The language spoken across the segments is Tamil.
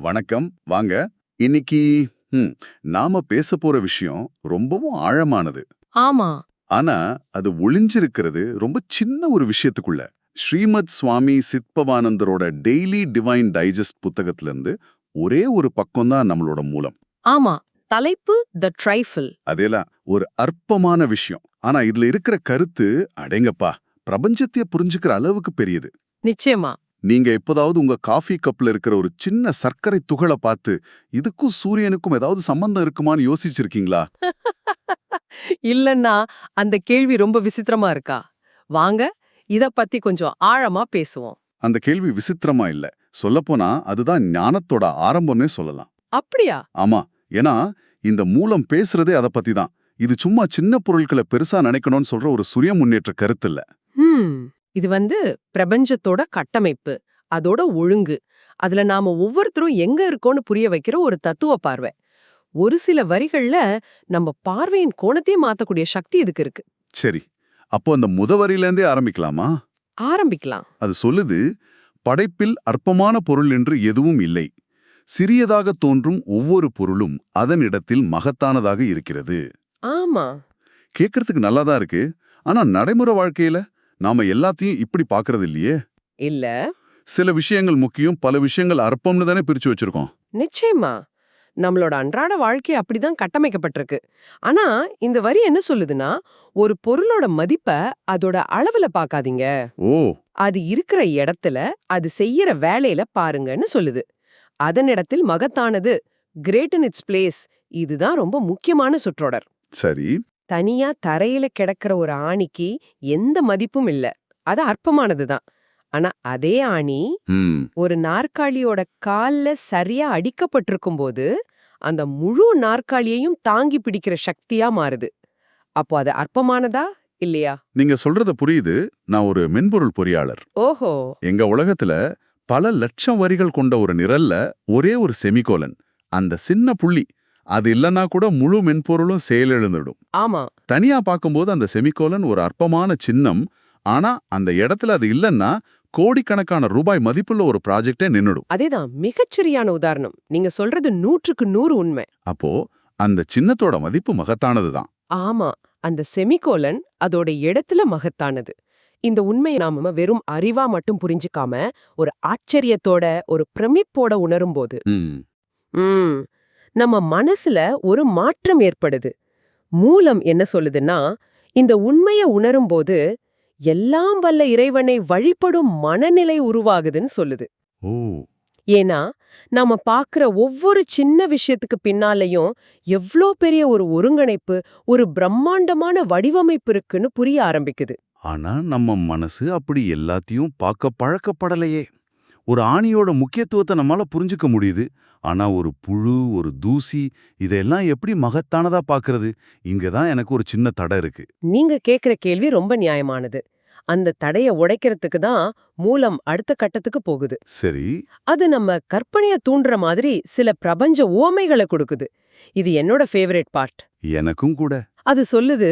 வணக்கம். வாங்க. இன்னைக்கு ம், நாம பேச போற விஷயம் ரொம்பவும் ஆழமானது. ஆமா. ஆனா அது ஒளிஞ்சிருக்கிறது ரொம்ப சின்ன ஒரு விஷயத்துக்குள்ள. ஸ்ரீமத் சுவாமி சித்பவானந்தரோட டெய்லி டிவைன் டைஜஸ்ட் புத்தகத்துல இருந்து ஒரே ஒரு பக்கம் தான் நம்மளோட மூலம். ஆமா. தலைப்பு த ட்ரைஃபிள் அதேலாம் ஒரு அற்பமான விஷயம். ஆனா இதுல இருக்கிற கருத்து அடேங்கப்பா பிரபஞ்சத்தையே புரிஞ்சுக்கிற அளவுக்கு பெரியது. நிச்சயமா. நீங்க எப்போதாவது உங்க காஃபி கப்ல இருக்கிற ஒரு சின்ன சர்க்கரை துகளை பார்த்து இதுக்கும் சூரியனுக்கும் ஏதாவது சம்பந்தம் இருக்குமான்னு யோசிச்சிருக்கீங்களா? இல்லன்னா அந்த கேள்வி ரொம்ப விசித்திரமா இருக்கா? வாங்க இத பத்தி கொஞ்சம் ஆழமா பேசுவோம். அந்த கேள்வி விசித்திரமா இல்ல. சொல்லப்போனா அதுதான் ஞானத்தோட ஆரம்பம்னே சொல்லலாம். அப்படியா? ஆமா. ஏன்னா இந்த மூலம் பேசுறதே அதை பத்தி தான் இது சும்மா சின்ன பொருட்களை பெருசா நினைக்கணும்னு சொல்ற ஒரு சுய முன்னேற்ற கருத்து இல்ல. இது வந்து பிரபஞ்சத்தோட கட்டமைப்பு அதோட ஒழுங்கு. அதுல நாம ஒவ்வொருத்தரும் எங்க இருக்கோம்னு புரிய வைக்கிற ஒரு தத்துவ பார்வை. ஒரு சில வரிகள்ல நம்ம பார்வையின் கோணத்தையே மாத்தக்கூடிய சக்தி இதுக்கு இருக்கு. சரி. அப்போ அந்த முதவரியிலேருந்தே ஆரம்பிக்கலாமா? ஆரம்பிக்கலாம். அது சொல்லுது படைப்பில் அற்பமான பொருள் என்று எதுவும் இல்லை. சிறியதாக தோன்றும் ஒவ்வொரு பொருளும் அதனிடத்தில் மகத்தானதாக இருக்கிறது. ஆமா. கேட்கறதுக்கு நல்லா தான் இருக்கு. ஆனா நடைமுறை வாழ்க்கையில நாம எல்லாத்தையும் இப்படி பார்க்கறது இல்லையே? இல்ல. சில விஷயங்கள் முக்கியம் பல விஷயங்கள் அற்பம்னு தானே பிரிச்சு வச்சிருக்கோம். நிச்சயமா. நம்மளோட அன்றாட வாழ்க்கை அப்படிதான் கட்டமைக்கப்பட்டிருக்கு. ஆனா இந்த வரி என்ன சொல்லுதுன்னா ஒரு பொருளோட மதிப்ப அதோட அளவுல பார்க்காதீங்க ஓ. அது இருக்கிற இடத்துல அது செய்யற வேலையில பாருங்கன்னு சொல்லுது. அதனிடத்தில் மகத்தானது கிரேட் இன் இட்ஸ் பிளேஸ் இதுதான் ரொம்ப முக்கியமான சுற்றொடர். சரி. தனியா தரையில கிடக்கிற ஒரு ஆணிக்கு எந்த மதிப்பும் இல்ல. அது அற்பமானதுதான். ஆனா அதே ஆணி ஒரு நாற்காலியோட கால்ல சரியா அடிக்கப்பட்டிருக்கும் போது அந்த முழு நாற்காலியையும் தாங்கி பிடிக்கிற சக்தியா மாறுது. அப்போ அது அற்பமானதா இல்லையா? நீங்க சொல்றத புரியுது. நான் ஒரு மென்பொருள் பொறியாளர். ஓஹோ. எங்க உலகத்துல பல லட்சம் வரிகள் கொண்ட ஒரு நிரல்ல ஒரே ஒரு செமிகோலன். அந்த சின்ன புள்ளி அது இல்லனா கூட முழு மென்பொருளும் செயலிழந்துடும் ஆமா. தனியா பார்க்கும்போது அந்த செமிகோலன் ஒரு அற்பமான சின்னம். ஆனா அந்த இடத்துல அது இல்லன்னா கோடிக்கணக்கான ரூபாய் மதிப்புள்ள ஒரு ப்ராஜெக்டே நின்னுடும். அதேதான். மிகச்சரியான உதாரணம். நீங்க சொல்றது நூற்றுக்கு நூறு உண்மை. அப்போ அந்த சின்னத்தோட மதிப்பு மகத்தானதுதான் ஆமா. அந்த செமிகோலன் அதோட இடத்துல மகத்தானது. இந்த உண்மையை நாம வெறும் அறிவா மட்டும் புரிஞ்சுக்காம ஒரு ஆச்சரியத்தோட ஒரு பிரமிப்போட உணரும்போது. ம். ம். நம்ம மனசுல ஒரு மாற்றம் ஏற்படுது. மூலம் என்ன சொல்லுதுன்னா இந்த உண்மைய உணரும்போது எல்லாம் வல்ல இறைவனை வழிபடும் மனநிலை உருவாகுதுன்னு சொல்லுது. ஏன்னா நாம பாக்குற ஒவ்வொரு சின்ன விஷயத்துக்கு பின்னாலையும் எவ்ளோ பெரிய ஒரு ஒருங்கிணைப்பு ஒரு பிரம்மாண்டமான வடிவமைப்பு இருக்குன்னு புரிய ஆரம்பிக்குது. ஆனா நம்ம மனசு அப்படி எல்லாத்தையும் பார்க்க பழக்கப்படலையே. ஒரு ஆணியோட முக்கியத்துவத்தை நம்மால புரிஞ்சுக்க முடியுது. ஆனா ஒரு புழு ஒரு தூசி இதெல்லாம் எப்படி மகத்தானதா பார்க்கறது இங்க தான் எனக்கு ஒரு சின்ன தடை இருக்கு. நீங்க கேக்குற கேள்வி ரொம்ப நியாயமானது. அந்த தடைய உடைக்கிறதுக்கு தான் மூலம் அடுத்த கட்டத்துக்கு போகுது. சரி. அது நம்ம கற்பனைய தூண்டுற மாதிரி சில பிரபஞ்ச உவமைகளை கொடுக்குது. இது என்னோட ஃபேவரட் பார்ட் எனக்கும் கூட. அது சொல்லுது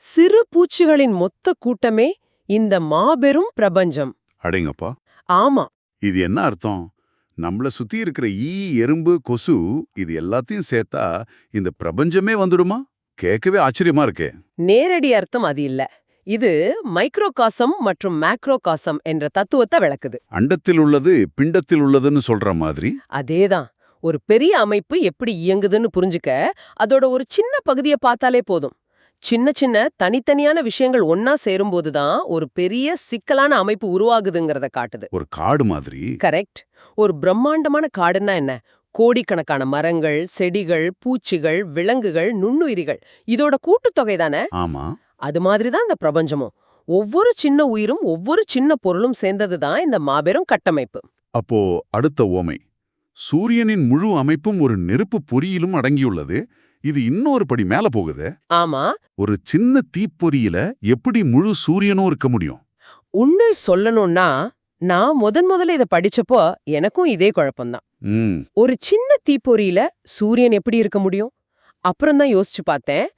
சிறு பூச்சிகளின் மொத்த கூட்டமே இந்த மாபெரும் பிரபஞ்சம். அடேங்கப்பா. ஆமா. இது என்ன அர்த்தம்? நம்மள சுத்தி இருக்கிற ஈ எறும்பு கொசு இது எல்லாத்தையும் சேர்த்தா இந்த பிரபஞ்சமே வந்துடுமா? கேட்கவே ஆச்சரியமா இருக்கே. நேரடி அர்த்தம் அது இல்ல. இது மைக்ரோகாசம் மற்றும் மேக்ரோகாசம் என்ற தத்துவத்தை விளக்குது. அண்டத்தில் உள்ளது பிண்டத்தில் உள்ளதுன்னு சொல்ற மாதிரி? அதேதான். ஒரு பெரிய அமைப்பு எப்படி இயங்குதுன்னு புரிஞ்சுக்க அதோட ஒரு சின்ன பகுதியை பார்த்தாலே போதும். சின்ன சின்ன தனித்தனியான விஷயங்கள் ஒன்னா சேரும்போது தான் ஒரு பெரிய சிக்கலான அமைப்பு உருவாகுதுங்கிறத காட்டுது. ஒரு காடு மாதிரி. கரெக்ட். ஒரு பிரம்மாண்டமான காடுன்னா என்ன? கோடிக்கணக்கான மரங்கள் செடிகள் பூச்சிகள் விலங்குகள் நுண்ணுயிரிகள். இதோட கூட்டுத்தொகை தானே? ஆமா. அது மாதிரி தான் இந்த பிரபஞ்சமும். ஒவ்வொரு சின்ன உயிரும் ஒவ்வொரு சின்ன பொருளும் சேர்ந்தது தான் இந்த மாபெரும் கட்டமைப்பு. அப்போ அடுத்த ஓமை. சூரியனின் முழு அமைப்பும் ஒரு நெருப்பு பொறியிலும் அடங்கியுள்ளது. இது இன்னொரு படி மேல போகுது. ஆமா. ஒரு சின்ன தீப்பொறியில எப்படி முழு சூரியனும் இருக்க முடியும்? உண்மை சொல்லணும்னா நான் முதன் முதல்ல இதை படிச்சப்போ எனக்கும் இதே குழப்பம்தான். ஒரு சின்ன தீப்பொறியில சூரியன் எப்படி இருக்க முடியும்? அப்புறம் தான் யோசிச்சு பார்த்தேன்.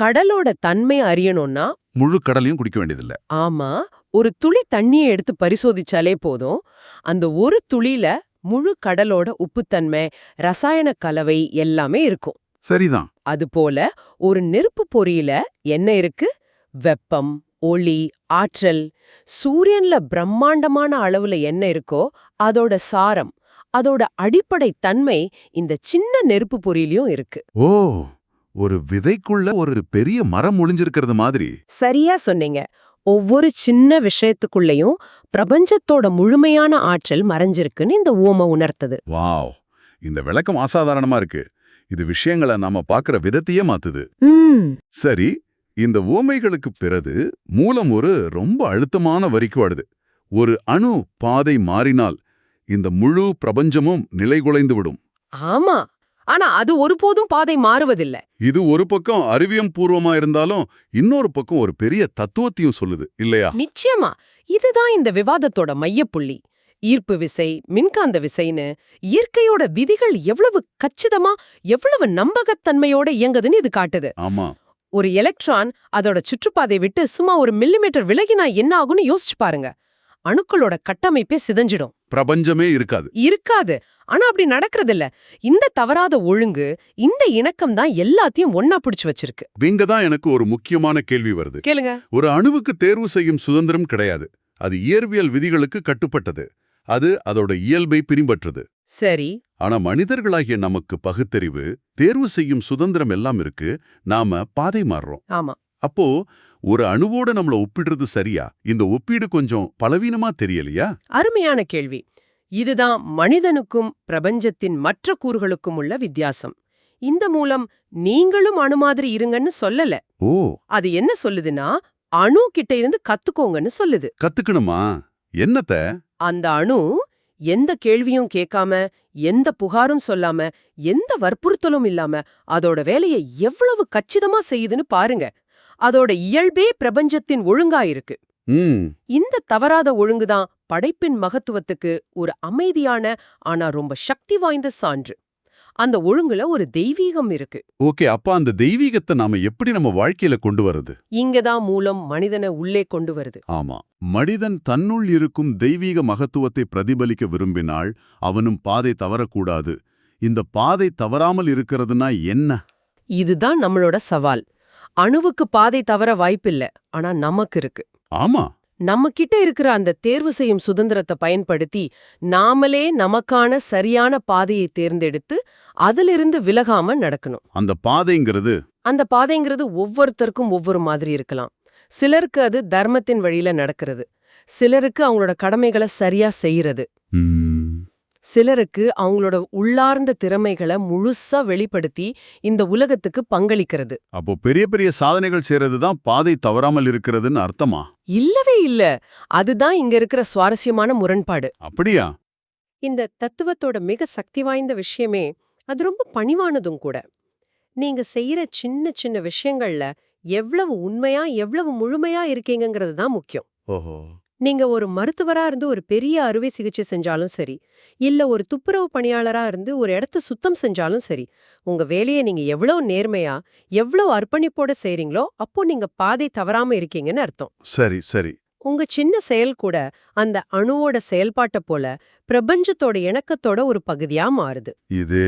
கடலோட தன்மை அறியணும்னா முழு கடலையும் குடிக்க வேண்டியதில்ல. ஆமா. ஒரு துளி தண்ணியை எடுத்து பரிசோதிச்சாலே போதும். அந்த ஒரு துளியில முழு கடலோட உப்புத்தன்மை ரசாயன கலவை எல்லாமே இருக்கும். சரிதான். அதுபோல ஒரு நெருப்பு பொறியில என்ன இருக்கு? வெப்பம் ஒளி ஆற்றல். சூரியன்ல பிரம்மாண்டமான அளவுல என்ன இருக்கோ அதோட சாரம் அதோட அடிப்படை தன்மை இந்த சின்ன நெருப்பு பொறியிலயும் இருக்கு. ஓ ஒரு விதைக்குள்ள ஒரு பெரிய மரம் ஒளிஞ்சிருக்கிறது மாதிரி. சரியா சொன்னீங்க. ஒவ்வொரு சின்ன விஷயத்துக்குள்ளேயும் பிரபஞ்சத்தோட முழுமையான ஆற்றல் மறைஞ்சிருக்குன்னு இந்த ஊம உணர்த்தது. வாவ் இந்த விளக்கம் அசாதாரணமா இருக்கு. இது விஷயங்களை நாம பார்க்கிற விதத்தையே மாத்துது. சரி இந்த ஊமைகளுக்கு பிறகு மூலம் ஒரு ரொம்ப அழுத்தமான வரிக்கு வருது ஒரு அணு பாதை மாறினால் இந்த முழு பிரபஞ்சமும் நிலைகுலைந்து விடும். ஆமா. ஆனா அது ஒருபோதும் பாதை மாறுவதில்ல. இது ஒரு பக்கம் அறிவியம் பூர்வமா இருந்தாலும் இன்னொரு பக்கம் ஒரு பெரிய தத்துவத்தையும் சொல்லுது இல்லையா? நிச்சயமா. இதுதான் இந்த விவாதத்தோட மையப்புள்ளி. ஈர்ப்பு விசை மின்காந்த விசைன்னு இயற்கையோட விதிகள் எவ்வளவு கச்சிதமா எவ்வளவு நம்பகத்தன்மையோட இயங்குதுன்னு இது காட்டுது. ஆமா. ஒரு எலக்ட்ரான் அதோட சுற்றுப்பாதை விட்டு சும்மா ஒரு மில்லிமீட்டர் விலகினா என்ன ஆகும்னு யோசிச்சு பாருங்க. அணுக்களோட கட்டமைப்பே சிதைஞ்சிடும். பிரபஞ்சமே இருக்காது. இருக்காது. ஆனா அப்படி நடக்கறதில்ல. இந்த தவறாத ஒழுங்கு இந்த இணக்கம் தான் எல்லாத்தையும் ஒன்னா பிடிச்சு வச்சிருக்கு. இங்க தான் எனக்கு ஒரு முக்கியமான கேள்வி வருது. கேளுங்க. ஒரு அணுவுக்கு தேர்வு செய்யும் சுதந்திரம் கிடையாது. அது இயற்பியல் விதிகளுக்கு கட்டுப்பட்டது. அது அதோட இயல்பை பின்பற்றுது. சரி. ஆனா மனிதர்களாகிய நமக்கு பகுத்தறிவு தேர்வு செய்யும் சுதந்திரம் எல்லாம் இருக்கு நாம பாதை மாறுறோம். ஆமா. அப்போ ஒரு அணுவோட நம்மள ஒப்பிடுறது சரியா? இந்த ஒப்பீடு கொஞ்சம் பலவீனமா தெரியலையா? அருமையான கேள்வி. இதுதான் மனிதனுக்கும் பிரபஞ்சத்தின் மற்ற கூறுகளுக்கும் உள்ள வித்தியாசம். இந்த மூலம் நீங்களும் அணு மாதிரி இருங்கன்னு சொல்லல. ஓ. அது என்ன சொல்லுதுன்னா அணு கிட்ட இருந்து கத்துக்கோங்கன்னு சொல்லுது. கத்துக்கணுமா? என்னத்த? அந்த அணு எந்த கேள்வியும் கேட்காம எந்த புகாரும் சொல்லாம எந்த வற்புறுத்தலும் இல்லாம அதோட வேலையை எவ்வளவு கச்சிதமா செய்யுதுன்னு பாருங்க. அதோட இயல்பே பிரபஞ்சத்தின் ஒழுங்கா இருக்கு. ம். இந்த தவறாத ஒழுங்குதான் படைப்பின் மகத்துவத்துக்கு ஒரு அமைதியான ஆனா ரொம்ப சக்தி வாய்ந்த சான்று. அந்த ஒழுங்குல ஒரு தெய்வீகம் இருக்கு. ஓகே அப்ப அந்த தெய்வீகத்தை நாம எப்படி நம்ம வாழ்க்கையில கொண்டு வர்றது? இங்கதான் மூலம் மனிதனை உள்ளே கொண்டு வருது. ஆமா. மனிதன் தன்னுள் இருக்கும் தெய்வீக மகத்துவத்தை பிரதிபலிக்க விரும்பினால் அவனும் பாதை தவறக்கூடாது. இந்த பாதை தவறாமல் இருக்கிறதுனா என்ன? இதுதான் நம்மளோட சவால். அணுவுக்கு பாதை தவற வாய்ப்பில்ல ஆனா நமக்கு இருக்கு. ஆமா. நம்ம கிட்ட இருக்கிற அந்த தேர்வு செய்யும் சுதந்திரத்தை பயன்படுத்தி நாமளே நமக்கான சரியான பாதையை தேர்ந்தெடுத்து அதிலிருந்து விலகாம நடக்கணும். அந்த பாதைங்கிறது அந்த பாதைங்கிறது ஒவ்வொருத்தருக்கும் ஒவ்வொரு மாதிரி இருக்கலாம். சிலருக்கு அது தர்மத்தின் வழியில நடக்கிறது. சிலருக்கு அவங்களோட கடமைகளை சரியா செய்யறது. சிலருக்கு அவங்களோட உள்ளார்ந்த திறமைகளை முழுசா வெளிப்படுத்தி இந்த உலகத்துக்கு பங்களிக்கிறது. அப்போ பெரிய பெரிய சாதனைகள் செய்யறது தான் பாதை தவறாமல் இருக்கிறதுன்னு அர்த்தமா? இல்லவே இல்ல. அதுதான் இங்க இருக்கிற சுவாரஸ்யமான முரண்பாடு. அப்படியா? இந்த தத்துவத்தோட மிக சக்தி வாய்ந்த விஷயமே அது ரொம்ப பணிவானதும் கூட. நீங்க செய்யற சின்ன சின்ன விஷயங்கள்ல எவ்வளவு உண்மையா எவ்வளவு முழுமையா இருக்கீங்கங்கிறது தான் முக்கியம். ஓஹோ. நீங்க ஒரு மருத்துவரா இருந்து ஒரு பெரிய அறுவை சிகிச்சை செஞ்சாலும் சரி இல்ல ஒரு துப்புரவு பணியாளரா இருந்து ஒரு இடத்த சுத்தம் செஞ்சாலும் சரி உங்க வேலையை நீங்க எவ்வளவு நேர்மையா எவ்வளவு அர்ப்பணிப்போட செய்றீங்களோ அப்போ நீங்க பாதை தவறாம இருக்கீங்கன்னு அர்த்தம். சரி சரி. உங்க சின்ன செயல் கூட அந்த அணுவோட செயல்பாட்டை போல பிரபஞ்சத்தோட இணக்கத்தோட ஒரு பகுதியா மாறுது. இது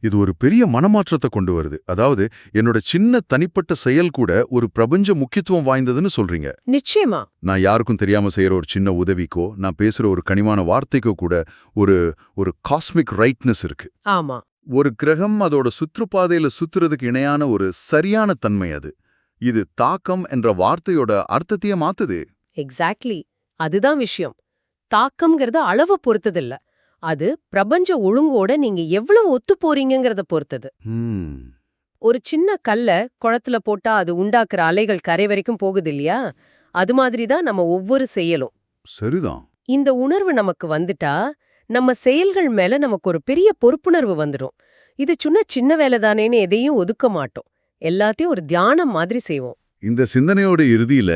இது ஒரு பெரிய மனமாற்றத்தை கொண்டு வருது. அதாவது என்னோட சின்ன தனிப்பட்ட செயல் கூட ஒரு பிரபஞ்ச முக்கியத்துவம் வாய்ந்ததுன்னு சொல்றீங்க. நிச்சயமா. நான் யாருக்கும் தெரியாம செய்யற ஒரு சின்ன உதவிக்கோ நான் பேசுற ஒரு கனிவான வார்த்தைக்கோ கூட ஒரு ஒரு காஸ்மிக் ரைட்னஸ் இருக்கு. ஆமா. ஒரு கிரகம் அதோட சுற்றுப்பாதையில சுத்துறதுக்கு இணையான ஒரு சரியான தன்மை அது. இது தாக்கம் என்ற வார்த்தையோட அர்த்தத்தையே மாத்துது. எக்ஸாக்ட்லி அதுதான் விஷயம். தாக்கம்ங்கிறது அளவை பொறுத்ததில்ல. அது பிரபஞ்ச ஒழுங்கோட நீங்க எவ்வளவு ஒத்து போறீங்கங்கிறத பொறுத்தது. ஒரு சின்ன கல்ல குளத்துல போட்டா அது உண்டாக்குற அலைகள் கரை வரைக்கும் போகுது இல்லையா அது மாதிரி தான் நம்ம ஒவ்வொரு செயலும். சரிதான். இந்த உணர்வு நமக்கு வந்துட்டா நம்ம செயல்கள் மேல நமக்கு ஒரு பெரிய பொறுப்புணர்வு வந்துடும் இது சும்மா சின்ன வேலை தானேன்னு எதையும் ஒதுக்க மாட்டோம். எல்லாத்தையும் ஒரு தியானம் மாதிரி செய்வோம். இந்த சிந்தனையோட இறுதியில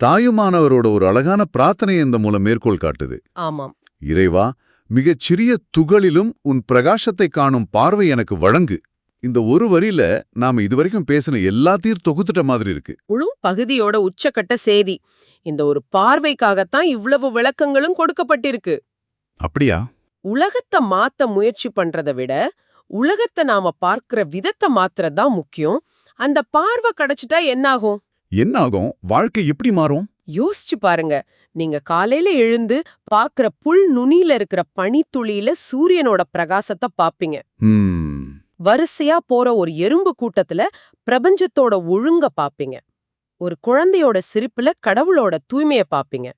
தாயுமானவரோட ஒரு அழகான பிரார்த்தனை இந்த மூலம் மேற்கோள் காட்டுது. ஆமாம். இறைவா மிகச் சிறிய துகளிலும் உன் பிரகாசத்தை காணும் பார்வை எனக்கு வழங்கு. இந்த ஒரு வரியில நாம இதுவரைக்கும் பேசின எல்லாத்தையும் தொகுத்துட்ட மாதிரி இருக்கு. முழு பகுதியோட உச்சக்கட்ட சேதி. இந்த ஒரு பார்வைக்காகத்தான் இவ்வளவு விளக்கங்களும் கொடுக்கப்பட்டிருக்கு. அப்படியா? உலகத்தை மாத்த முயற்சி பண்றதை விட உலகத்தை நாம பார்க்கிற விதத்தை மாத்துறது தான் முக்கியம். அந்த பார்வை கிடைச்சிட்டா என்னாகும்? என்ன ஆகும் வாழ்க்கை எப்படி மாறும்? யோசிச்சு பாருங்க. நீங்க காலையில எழுந்து பாக்குற புல் நுனியில இருக்கிற பனித்துளியில சூரியனோட பிரகாசத்தை பாப்பீங்க. வரிசையா போற ஒரு எறும்பு கூட்டத்துல பிரபஞ்சத்தோட ஒழுங்க பாப்பீங்க. ஒரு குழந்தையோட சிரிப்புல கடவுளோட தூய்மைய பாப்பீங்க.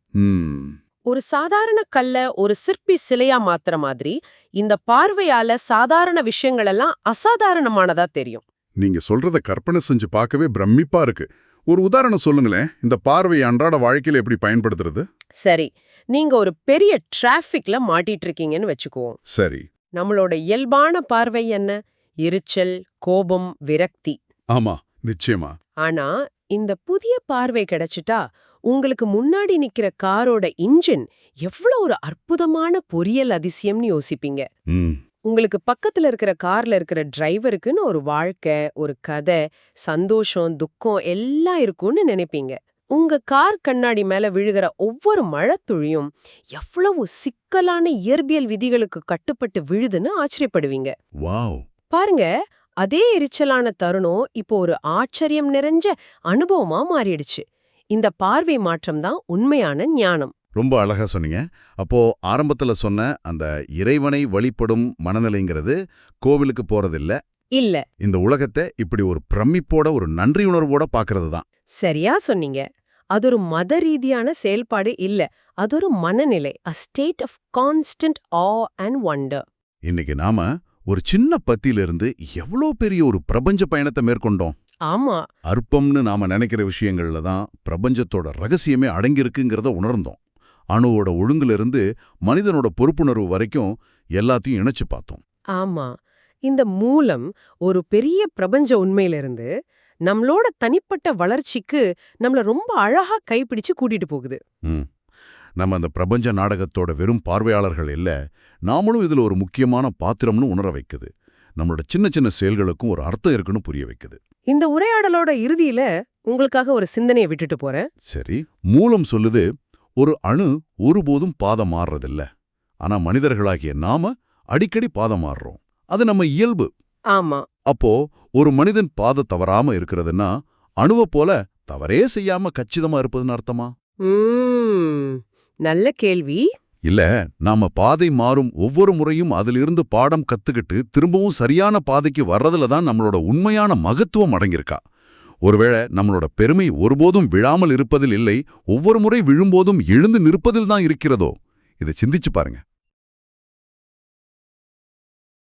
ஒரு சாதாரண கல்ல ஒரு சிற்பி சிலையா மாத்துற மாதிரி இந்த பார்வையால சாதாரண விஷயங்கள் எல்லாம் அசாதாரணமானதா தெரியும். நீங்க சொல்றத கற்பனை செஞ்சு பார்க்கவே பிரமிப்பா இருக்கு. ஒரு உதாரணம் சொல்லுங்களேன். இந்த பார்வை அன்றாட வாழ்க்கையில எப்படி பயன்படுத்துறது? சரி. நீங்க ஒரு பெரிய டிராஃபிக்ல மாட்டிட்டு இருக்கீங்கன்னு வச்சுக்குவோம். சரி. நம்மளோட இயல்பான பார்வை என்ன? எரிச்சல் கோபம் விரக்தி. ஆமா நிச்சயமா. ஆனா இந்த புதிய பார்வை கிடைச்சிட்டா உங்களுக்கு முன்னாடி நிக்கிற காரோட இன்ஜின் எவ்வளவு ஒரு அற்புதமான பொறியியல் அதிசயம்னு யோசிப்பீங்க. உங்களுக்கு பக்கத்துல இருக்கிற கார்ல இருக்கிற டிரைவருக்குன்னு ஒரு வாழ்க்கை ஒரு கதை சந்தோஷம் துக்கம் எல்லாம் இருக்கும்னு நினைப்பீங்க. உங்க கார் கண்ணாடி மேல விழுகிற ஒவ்வொரு மழைத்துளியும் எவ்வளவு சிக்கலான இயற்பியல் விதிகளுக்கு கட்டுப்பட்டு விழுதுன்னு ஆச்சரியப்படுவீங்க. வாவ்! பாருங்க அதே எரிச்சலான தருணம் இப்போ ஒரு ஆச்சரியம் நிறைஞ்ச அனுபவமா மாறிடுச்சு. இந்த பார்வை மாற்றம் தான் உண்மையான ஞானம். ரொம்ப அழகா சொன்னீங்க. அப்போ ஆரம்பத்துல சொன்ன அந்த இறைவனை வழிபடும் மனநிலைங்கிறது கோவிலுக்கு போறதில்ல. இல்ல. இந்த உலகத்தை இப்படி ஒரு பிரமிப்போட ஒரு நன்றி உணர்வோட பாக்குறது தான். சரியா சொன்னீங்க. அது ஒரு மத ரீதியான செயல்பாடு இல்ல. அது ஒரு மனநிலை. A state of constant awe and wonder இன்னைக்கு நாம ஒரு சின்ன பத்தியிலிருந்து எவ்வளோ பெரிய ஒரு பிரபஞ்ச பயணத்தை மேற்கொண்டோம். ஆமா. அற்பம்னு நாம நினைக்கிற விஷயங்கள்ல தான் பிரபஞ்சத்தோட ரகசியமே அடங்கியிருக்குங்கிறத உணர்ந்தோம். அணுவோட ஒழுங்குல மனிதனோட பொறுப்புணர்வு வரைக்கும் எல்லாத்தையும் இணைச்சு பார்த்தோம். ஆமா. இந்த மூலம் ஒரு பெரிய பிரபஞ்ச உண்மையிலிருந்து நம்மளோட தனிப்பட்ட வளர்ச்சிக்கு நம்மள ரொம்ப அழகா கைப்பிடிச்சு கூட்டிட்டு போகுது. நம்ம அந்த பிரபஞ்ச நாடகத்தோட வெறும் பார்வையாளர்கள் இல்ல நாமளும் இதுல ஒரு முக்கியமான பாத்திரம்னு உணர வைக்குது. நம்மளோட சின்ன சின்ன செயல்களுக்கும் ஒரு அர்த்தம் இருக்குன்னு புரிய வைக்குது. இந்த உரையாடலோட இறுதியில உங்களுக்காக ஒரு சிந்தனையை விட்டுட்டு போறேன். சரி. மூலம் சொல்லுது ஒரு அணு ஒருபோதும் பாதம் மாறுறதில்ல. ஆனா மனிதர்களாகிய நாம அடிக்கடி பாதம் மாறுறோம். அது நம்ம இயல்பு. ஆமா. அப்போ ஒரு மனிதன் பாத தவறாம இருக்கிறதுன்னா அணுவ போல தவறே செய்யாம கச்சிதமா இருப்பதுன்னு அர்த்தமா? நல்ல கேள்வி. இல்ல நாம பாதை மாறும் ஒவ்வொரு முறையும் அதிலிருந்து பாடம் கத்துக்கிட்டு திரும்பவும் சரியான பாதைக்கு வர்றதுல தான் நம்மளோட உண்மையான மகத்துவம் அடங்கியிருக்கா. ஒருவேளை நம்மளோட பெருமை ஒருபோதும் விழாமல் இருப்பதில் இல்லை ஒவ்வொரு முறை விழும்போதும் எழுந்து நிற்பதில் தான் இருக்கிறதோ? இதை சிந்திச்சு பாருங்க.